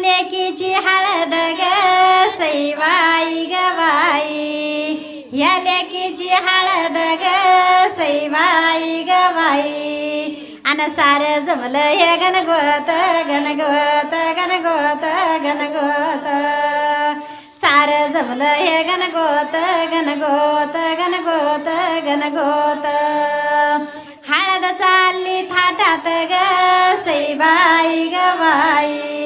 लेकीची हळद ग सैवाई गवाई या लेकीची हळद ग सैवाई गवाई आणि अन सार जमलं हे गणगोत गणगोत गणगोत गणगोत सार जमलं हे गणगोत गणगोत गणगोत गणगोत हळद चालली थाटात ग सैबाई गवाई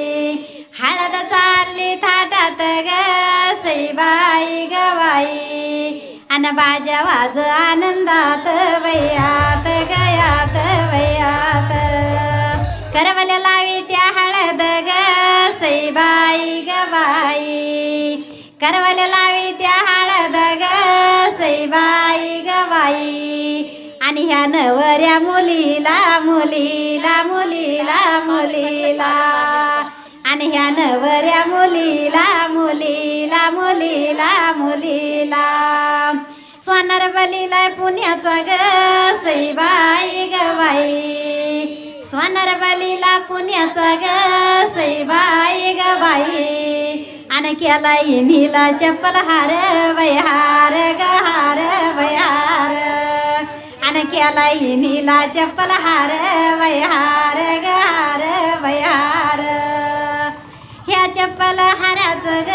बाई गवाई. आणि अन बाजा वाज आनंदात वयात गयात वयात. करवल्या लावी त्या हळद ग सईबाई ग करवल्या लावी त्या हळद ग सईबाई गवाई. आणि ह्या नवऱ्या मुलीला मुलीला मुलीला मुलीला. आणि ह्या नवऱ्या मुलीला मुलीला मुलीला मुलीला. सोनार बलीला पुण्याचा ग सईबाई ग बाई. सोनार बलीला पुण्याचा ग सईबाई ग बाई. आणि केला इनिला चप्पल हार वयहार ग हार वयहार आणि केला इनिला चप्पल हार वयहार ग हार वयहार चप्पल हाराचं ग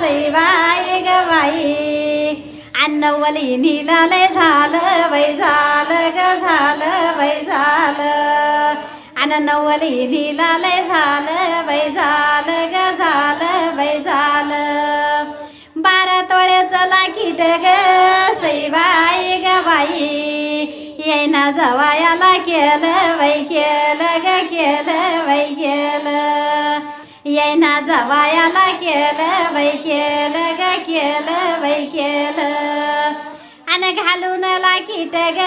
सईबाई ग बाई. अन्नवल इनीला झालं वै झालं ग झालं वै झालं. अन्नवली नवल झालं वै झालं ग झालं वै झालं. बारा तोळ्याचं लाकीट ग सईबाई ग बाई. येईना जवायाला केलं वै केलं ग केलं वै केलं. येईना जवायाला केलं वै केलं ग केलं वै केलं. आणि घालून लाकीट ग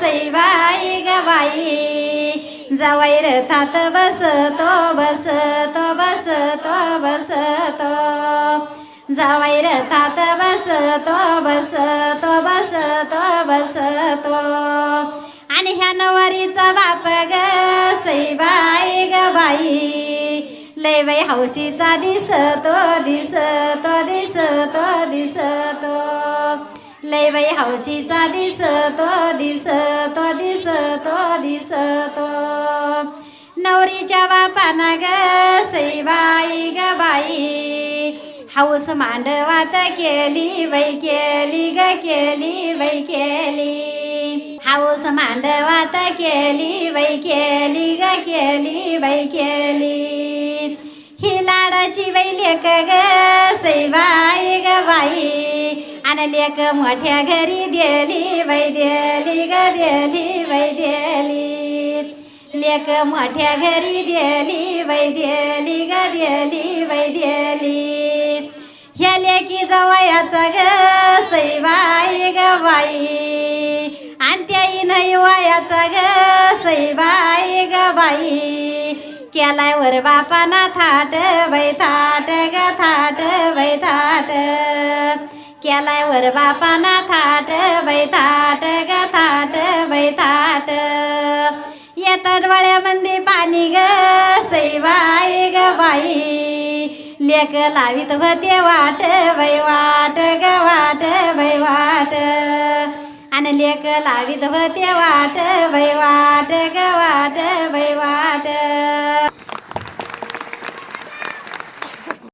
तो ग बाई. जवाई रथात बसतो बसतो बसतो बसतो. बस रथात बसतो बसतो बसतो बसतो. आणि ह्या नवारीचा बाई लय बाई हौशीचा दिसतो दिसतो दिसतो दिसतो. लय बाई हौशीचा दिसतो दिसतो दिसतो दिसतो. नवरीच्या बापाना ग सैबाई ग बाई. हौस मांडवात केली वै केली ग केली वै केली. हौस मांडवात केली वै केली ग केली वै केली. लाडाची बाई लेक ग सैबाई ग बाई आणि लेक मोठ्या घरी दिली बाई दिली ग दिली बाई दिली लेक मोठ्या घरी दिली बाई दिली ग दिली बाई दिली ह्या लेखी जवयाचा ग सैबाई ग बाई आणि त्याही नाही वयाचा ग सैबाई ग बाई केलाय वर बापाना थाट वै थाट ग थाट वै थाट. केलाय वर बापाना थाट वै थाट ग थाट वै थाट. डोळ्यामध्ये पाणी ग सईबाई ग बाई. लेक लावित होते वाट वै वाट ग वाट वै वाट. आणि लेक लावित होते वाट वै वाट ग वाट वै वाट.